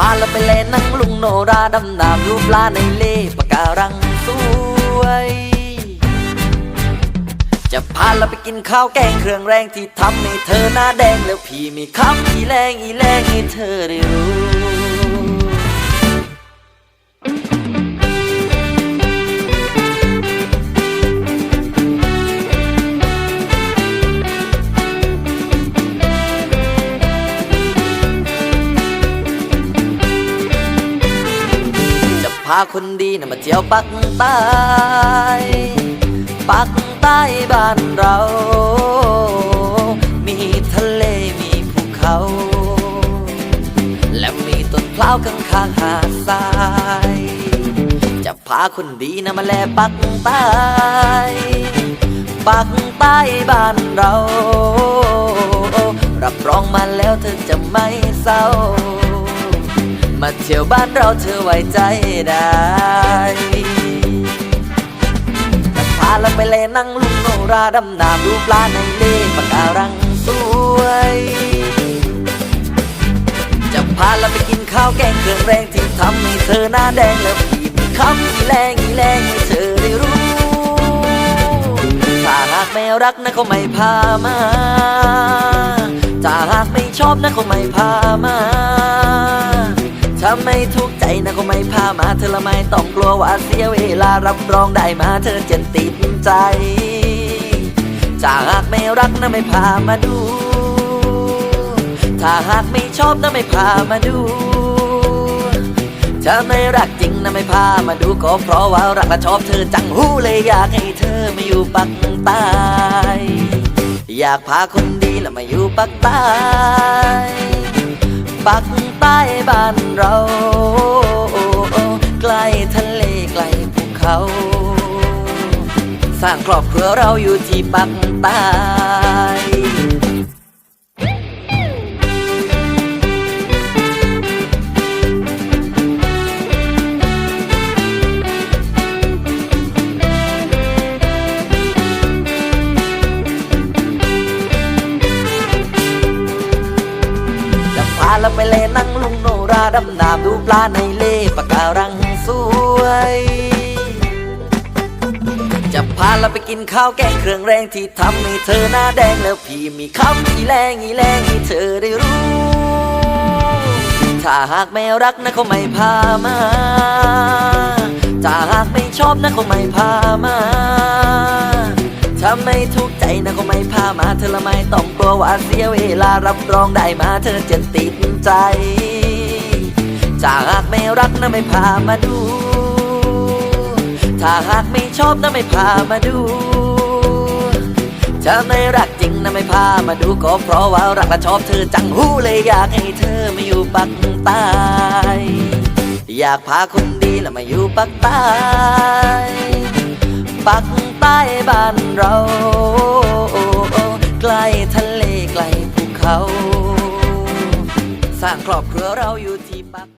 พาเราไปเล่นนั่งลุงโนราดำน้ำดูปลาในเลปะการังสวย จะพาเราไปกินข้าวแกงเครื่องแรงที่ทำให้เธอหน้าแดงแล้วพี่มีคำอีแรงอีแรงให้เธอได้รู้ พาคนดีนะมาเที่ยวปักใต้ปักใต้บ้านเรา มีทะเลมีภูเขา และมีต้นพร้าวข้างข้างหาดทราย จะพาคนดีนะมาแลปักใต้ปักใต้บ้านเรา รับรองมาแล้วเธอจะไม่เศร้า มาเที่ยวบ้านเราเธอไว้ใจได้จะพาเราไปเล่นนั่งลุงโนราดำน้ำดูปลาในเลปะการังสวย จะพาเราไปกินข้าวแกงเครื่องแรงที่ทำให้เธอหน้าแดงแล้วพี่มีคำอีแรงอีแรงให้เธอได้รู้ ถ้าหากไม่รักนะเขาไม่พามา ถ้าหากไม่ชอบนะเขาไม่พามา ถ้าไม่ทุกใจนะเขาไม่พามาเธอละไม่ต้องกลัวว่าเสียเวลารับรองได้มาเธอจะติดใจถ้าหากไม่รักนะไม่พามาดู ถ้าหากไม่ชอบนะไม่พามาดู ถ้าไม่รักจริงนะไม่พามาดูก็เพราะว่ารักและชอบเธอจังหูเลยอยากให้เธอมาอยู่ปักใต้อยากพาคนดีแล้วมาอยู่ปักใต้ ปักใต้บ้านเรา ใกล้ทะเลใกล้ภูเขา สร้างครอบครัวเราอยู่ที่ปักใต้ จะไปเล่นนั่งลุงโนราดำน้ำดูปลาในเลปะการังสวย จะพาเราไปกินข้าวแกงเครื่องแรงที่ทำให้เธอหน้าแดงแล้วพี่มีคำอีแรงอีแรงให้เธอได้รู้ ถ้าหากไม่รักนะเขาไม่พามาถ้าหากไม่ชอบนะเขาไม่พามาถ้าไม่ทุก มามาเธอละไม่ต้องกลัวว่าเสียเวลารับรองได้มาเธอจะติดใจถ้าหากไม่รักนะไม่พามาดู ถ้าหากไม่ชอบนะไม่พามาดูถ้าไม่รักจริงนะไม่พามาดูก็เพราะว่ารักและชอบเธอจังหูเลยอยากให้เธอมาอยู่ปักใต้อยากพาคนดีแล้วมาอยู่ปักใต้ปักใต้บ้านเรา ใกล้ทะเลไกลภูเขา สร้างครอบครัวเราอยู่ที่